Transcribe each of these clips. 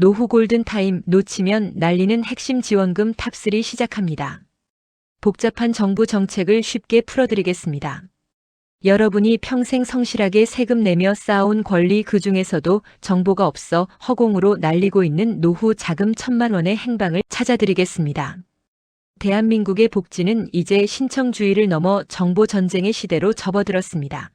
노후 골든타임 놓치면 날리는 핵심 지원금 탑3 시작합니다. 복잡한 정부 정책을 쉽게 풀어드리겠습니다. 여러분이 평생 성실하게 세금 내며 쌓아온 권리 그 중에서도 정보가 없어 허공으로 날리고 있는 노후 자금 천만 원의 행방을 찾아드리겠습니다. 대한민국의 복지는 이제 신청주의를 넘어 정보 전쟁의 시대로 접어들었습니다.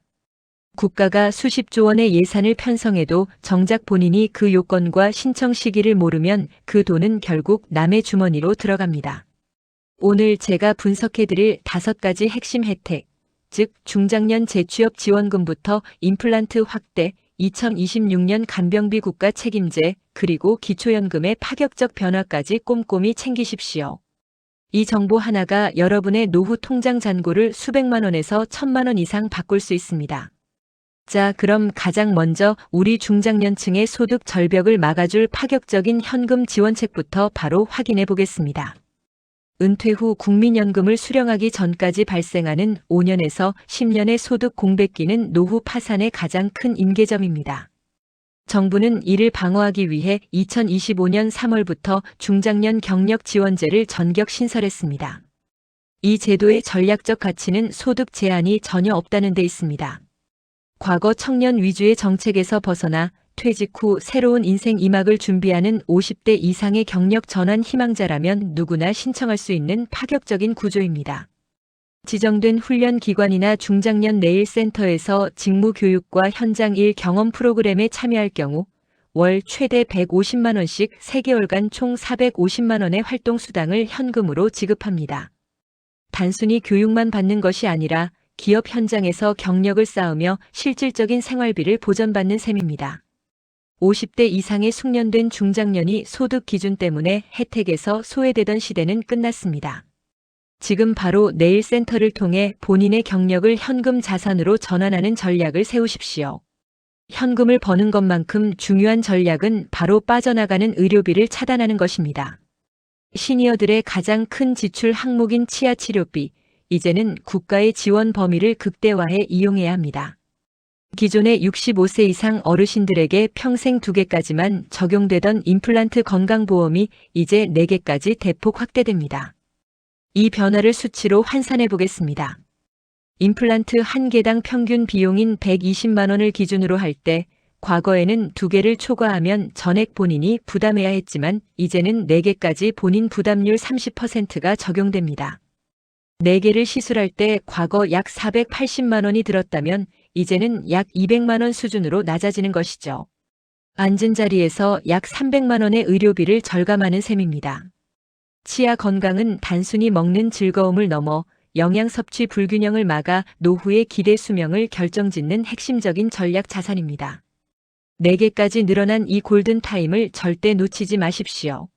국가가 수십조 원의 예산을 편성해도 정작 본인이 그 요건과 신청 시기를 모르면 그 돈은 결국 남의 주머니로 들어갑니다. 오늘 제가 분석해드릴 다섯 가지 핵심 혜택, 즉 중장년 재취업 지원금부터 임플란트 확대, 2026년 간병비 국가 책임제, 그리고 기초연금의 파격적 변화까지 꼼꼼히 챙기십시오. 이 정보 하나가 여러분의 노후 통장 잔고를 수백만 원에서 천만 원 이상 바꿀 수 있습니다. 자, 그럼 가장 먼저 우리 중장년층의 소득 절벽을 막아줄 파격적인 현금 지원책부터 바로 확인해 보겠습니다. 은퇴 후 국민연금을 수령하기 전까지 발생하는 5년에서 10년의 소득 공백기는 노후 파산의 가장 큰 임계점입니다. 정부는 이를 방어하기 위해 2025년 3월부터 중장년 경력 지원제를 전격 신설했습니다. 이 제도의 전략적 가치는 소득 제한이 전혀 없다는 데 있습니다. 과거 청년 위주의 정책에서 벗어나 퇴직 후 새로운 인생 이막을 준비하는 50대 이상의 경력 전환 희망자라면 누구나 신청할 수 있는 파격적인 구조입니다. 지정된 훈련 기관이나 중장년 내일 센터에서 직무 교육과 현장 일 경험 프로그램에 참여할 경우 월 최대 150만 원씩 3개월간 총 450만 원의 활동 수당을 현금으로 지급합니다. 단순히 교육만 받는 것이 아니라 기업 현장에서 경력을 쌓으며 실질적인 생활비를 보전받는 셈입니다. 50대 이상의 숙련된 중장년이 소득 기준 때문에 혜택에서 소외되던 시대는 끝났습니다. 지금 바로 내일 센터를 통해 본인의 경력을 현금 자산으로 전환하는 전략을 세우십시오. 현금을 버는 것만큼 중요한 전략은 바로 빠져나가는 의료비를 차단하는 것입니다. 시니어들의 가장 큰 지출 항목인 치아 치료비, 이제는 국가의 지원 범위를 극대화해 이용해야 합니다. 기존의 65세 이상 어르신들에게 평생 2개까지만 적용되던 임플란트 건강보험이 이제 4개까지 대폭 확대됩니다. 이 변화를 수치로 환산해 보겠습니다. 임플란트 한 개당 평균 비용인 120만 원을 기준으로 할 때 과거에는 2개를 초과하면 전액 본인이 부담해야 했지만 이제는 4개까지 본인 부담률 30%가 적용됩니다. 4개를 시술할 때 과거 약 480만 원이 들었다면 이제는 약 200만 원 수준으로 낮아지는 것이죠. 앉은 자리에서 약 300만 원의 의료비를 절감하는 셈입니다. 치아 건강은 단순히 먹는 즐거움을 넘어 영양 섭취 불균형을 막아 노후의 기대 수명을 결정짓는 핵심적인 전략 자산입니다. 4개까지 늘어난 이 골든타임을 절대 놓치지 마십시오.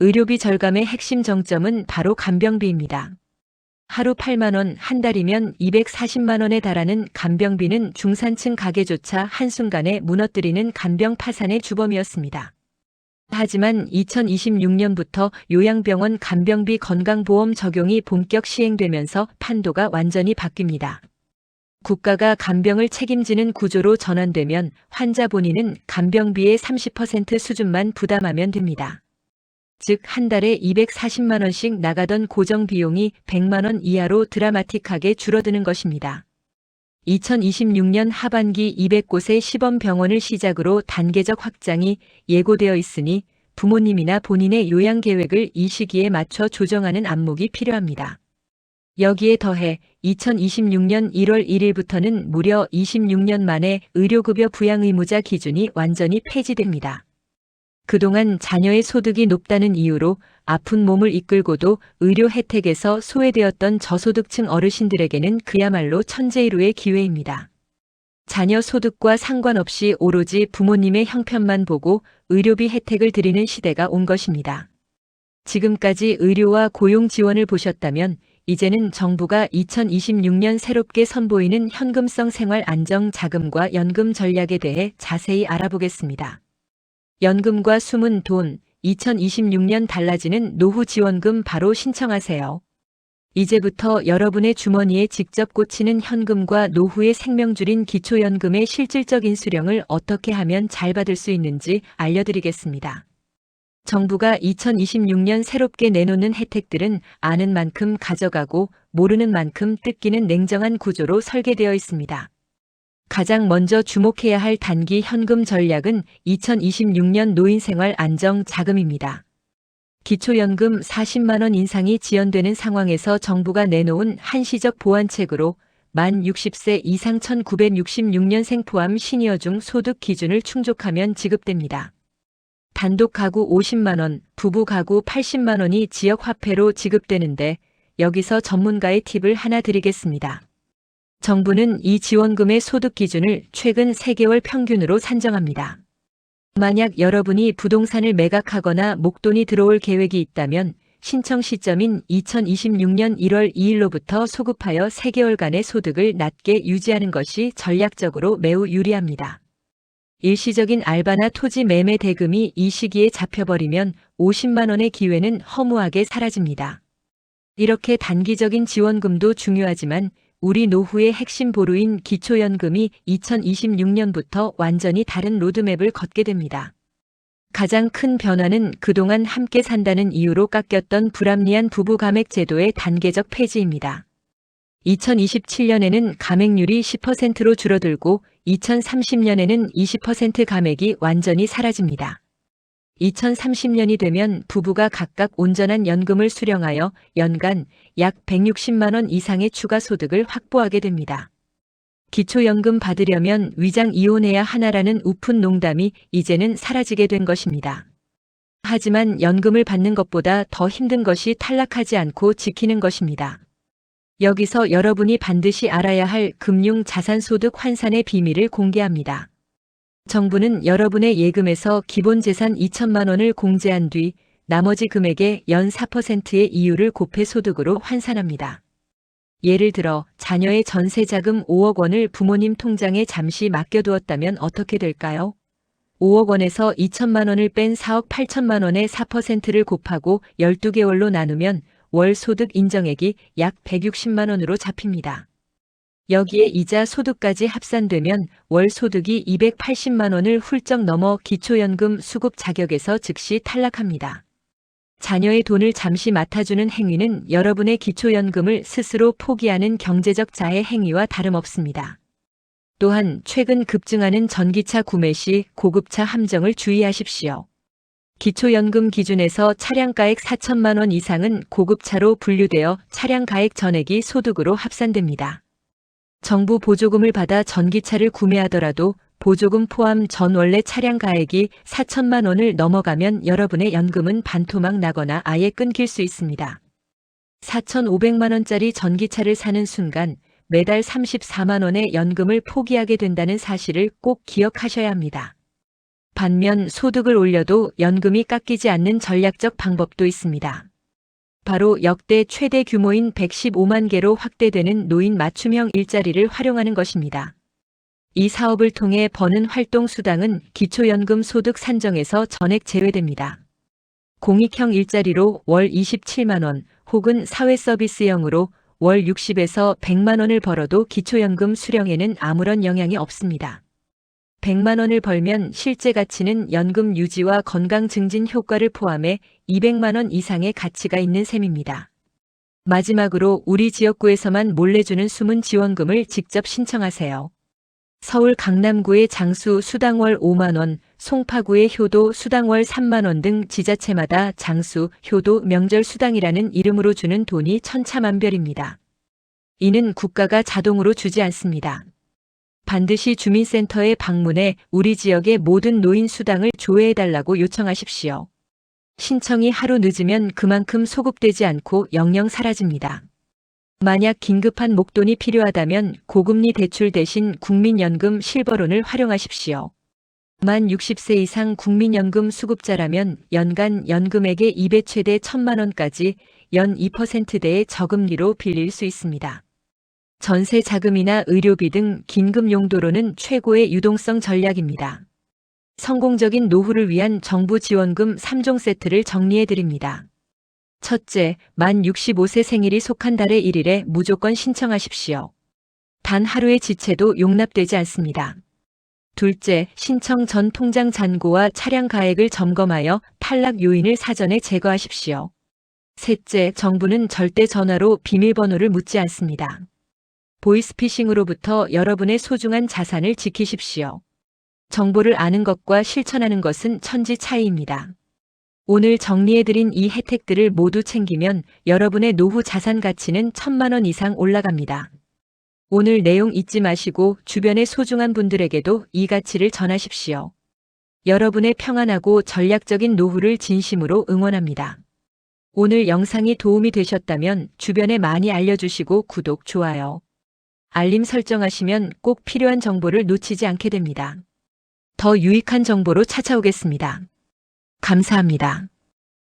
의료비 절감의 핵심 정점은 바로 간병비입니다. 하루 8만 원, 한 달이면 240만 원에 달하는 간병비는 중산층 가게조차 한순간에 무너뜨리는 간병 파산의 주범이었습니다. 하지만 2026년부터 요양병원 간병비 건강보험 적용이 본격 시행되면서 판도가 완전히 바뀝니다. 국가가 간병을 책임지는 구조로 전환되면 환자 본인은 간병비의 30% 수준만 부담하면 됩니다. 즉 한 달에 240만 원씩 나가던 고정 비용이 100만 원 이하로 드라마틱하게 줄어드는 것입니다. 2026년 하반기 200곳의 시범 병원을 시작으로 단계적 확장이 예고되어 있으니 부모님이나 본인의 요양 계획을 이 시기에 맞춰 조정하는 안목이 필요합니다. 여기에 더해 2026년 1월 1일부터는 무려 26년 만에 의료급여 부양 의무자 기준이 완전히 폐지됩니다. 그동안 자녀의 소득이 높다는 이유로 아픈 몸을 이끌고도 의료 혜택에서 소외되었던 저소득층 어르신들에게는 그야말로 천재일우의 기회입니다. 자녀 소득과 상관없이 오로지 부모님의 형편만 보고 의료비 혜택을 드리는 시대가 온 것입니다. 지금까지 의료와 고용 지원을 보셨다면 이제는 정부가 2026년 새롭게 선보이는 현금성 생활 안정 자금과 연금 전략에 대해 자세히 알아보겠습니다. 연금과 숨은 돈, 2026년 달라지는 노후 지원금 바로 신청하세요. 이제부터 여러분의 주머니에 직접 꽂히는 현금과 노후의 생명줄인 기초연금의 실질적인 수령을 어떻게 하면 잘 받을 수 있는지 알려드리겠습니다. 정부가 2026년 새롭게 내놓는 혜택들은 아는 만큼 가져가고 모르는 만큼 뜯기는 냉정한 구조로 설계되어 있습니다. 가장 먼저 주목해야 할 단기 현금 전략은 2026년 노인생활 안정 자금입니다. 기초연금 40만원 인상이 지연되는 상황에서 정부가 내놓은 한시적 보완책으로 만 60세 이상 1966년생 포함 시니어 중 소득 기준을 충족하면 지급됩니다. 단독 가구 50만원, 부부 가구 80만원이 지역 화폐로 지급되는데 여기서 전문가의 팁을 하나 드리겠습니다. 정부는 이 지원금의 소득 기준을 최근 3개월 평균으로 산정합니다. 만약 여러분이 부동산을 매각하거나 목돈이 들어올 계획이 있다면 신청 시점인 2026년 1월 2일로부터 소급하여 3개월간의 소득을 낮게 유지하는 것이 전략적으로 매우 유리합니다. 일시적인 알바나 토지 매매 대금이 이 시기에 잡혀버리면 50만 원의 기회는 허무하게 사라집니다. 이렇게 단기적인 지원금도 중요하지만 우리 노후의 핵심 보루인 기초연금이 2026년부터 완전히 다른 로드맵을 걷게 됩니다. 가장 큰 변화는 그동안 함께 산다는 이유로 깎였던 불합리한 부부 감액 제도의 단계적 폐지입니다. 2027년에는 감액률이 10%로 줄어들고 2030년에는 20% 감액이 완전히 사라집니다. 2030년이 되면 부부가 각각 온전한 연금을 수령하여 연간 약 160만 원 이상의 추가 소득을 확보하게 됩니다. 기초연금 받으려면 위장 이혼해야 하나라는 우픈 농담이 이제는 사라지게 된 것입니다. 하지만 연금을 받는 것보다 더 힘든 것이 탈락하지 않고 지키는 것입니다. 여기서 여러분이 반드시 알아야 할 금융 자산 소득 환산의 비밀을 공개합니다. 정부는 여러분의 예금에서 기본 재산 2천만 원을 공제한 뒤 나머지 금액의 연 4%의 이율을 곱해 소득으로 환산합니다. 예를 들어 자녀의 전세 자금 5억 원을 부모님 통장에 잠시 맡겨두었다면 어떻게 될까요? 5억 원에서 2천만 원을 뺀 4억 8천만 원의 4%를 곱하고 12개월로 나누면 월 소득 인정액이 약 160만 원으로 잡힙니다. 여기에 이자 소득까지 합산되면 월 소득이 280만 원을 훌쩍 넘어 기초연금 수급 자격에서 즉시 탈락합니다. 자녀의 돈을 잠시 맡아주는 행위는 여러분의 기초연금을 스스로 포기하는 경제적 자해 행위와 다름없습니다. 또한 최근 급증하는 전기차 구매 시 고급차 함정을 주의하십시오. 기초연금 기준에서 차량가액 4천만 원 이상은 고급차로 분류되어 차량가액 전액이 소득으로 합산됩니다. 정부 보조금을 받아 전기차를 구매하더라도 보조금 포함 전 원래 차량 가액이 4천만 원을 넘어가면 여러분의 연금은 반토막 나거나 아예 끊길 수 있습니다. 4,500만 원짜리 전기차를 사는 순간 매달 34만 원의 연금을 포기하게 된다는 사실을 꼭 기억하셔야 합니다. 반면 소득을 올려도 연금이 깎이지 않는 전략적 방법도 있습니다. 바로 역대 최대 규모인 115만 개로 확대되는 노인 맞춤형 일자리를 활용하는 것입니다. 이 사업을 통해 버는 활동 수당은 기초연금 소득 산정에서 전액 제외됩니다. 공익형 일자리로 월 27만 원 혹은 사회서비스형으로 월 60에서 100만 원을 벌어도 기초연금 수령에는 아무런 영향이 없습니다. 100만 원을 벌면 실제 가치는 연금 유지와 건강 증진 효과를 포함해 200만 원 이상의 가치가 있는 셈입니다. 마지막으로 우리 지역구에서만 몰래 주는 숨은 지원금을 직접 신청하세요. 서울 강남구의 장수 수당월 5만 원, 송파구의 효도 수당월 3만 원 등 지자체마다 장수, 효도, 명절 수당이라는 이름으로 주는 돈이 천차만별입니다. 이는 국가가 자동으로 주지 않습니다. 반드시 주민센터에 방문해 우리 지역의 모든 노인 수당을 조회해달라고 요청하십시오. 신청이 하루 늦으면 그만큼 소급되지 않고 영영 사라집니다. 만약 긴급한 목돈이 필요하다면 고금리 대출 대신 국민연금 실버론을 활용하십시오. 만 60세 이상 국민연금 수급자라면 연간 연금액의 2배 최대 1천만 원까지 연 2%대의 저금리로 빌릴 수 있습니다. 전세 자금이나 의료비 등 긴급 용도로는 최고의 유동성 전략입니다. 성공적인 노후를 위한 정부 지원금 3종 세트를 정리해 드립니다. 첫째, 만 65세 생일이 속한 달의 1일에 무조건 신청하십시오. 단 하루의 지체도 용납되지 않습니다. 둘째, 신청 전 통장 잔고와 차량 가액을 점검하여 탈락 요인을 사전에 제거하십시오. 셋째, 정부는 절대 전화로 비밀번호를 묻지 않습니다. 보이스피싱으로부터 여러분의 소중한 자산을 지키십시오. 정보를 아는 것과 실천하는 것은 천지 차이입니다. 오늘 정리해드린 이 혜택들을 모두 챙기면 여러분의 노후 자산 가치는 천만 원 이상 올라갑니다. 오늘 내용 잊지 마시고 주변의 소중한 분들에게도 이 가치를 전하십시오. 여러분의 평안하고 전략적인 노후를 진심으로 응원합니다. 오늘 영상이 도움이 되셨다면 주변에 많이 알려주시고 구독, 좋아요, 알림 설정하시면 꼭 필요한 정보를 놓치지 않게 됩니다. 더 유익한 정보로 찾아오겠습니다. 감사합니다.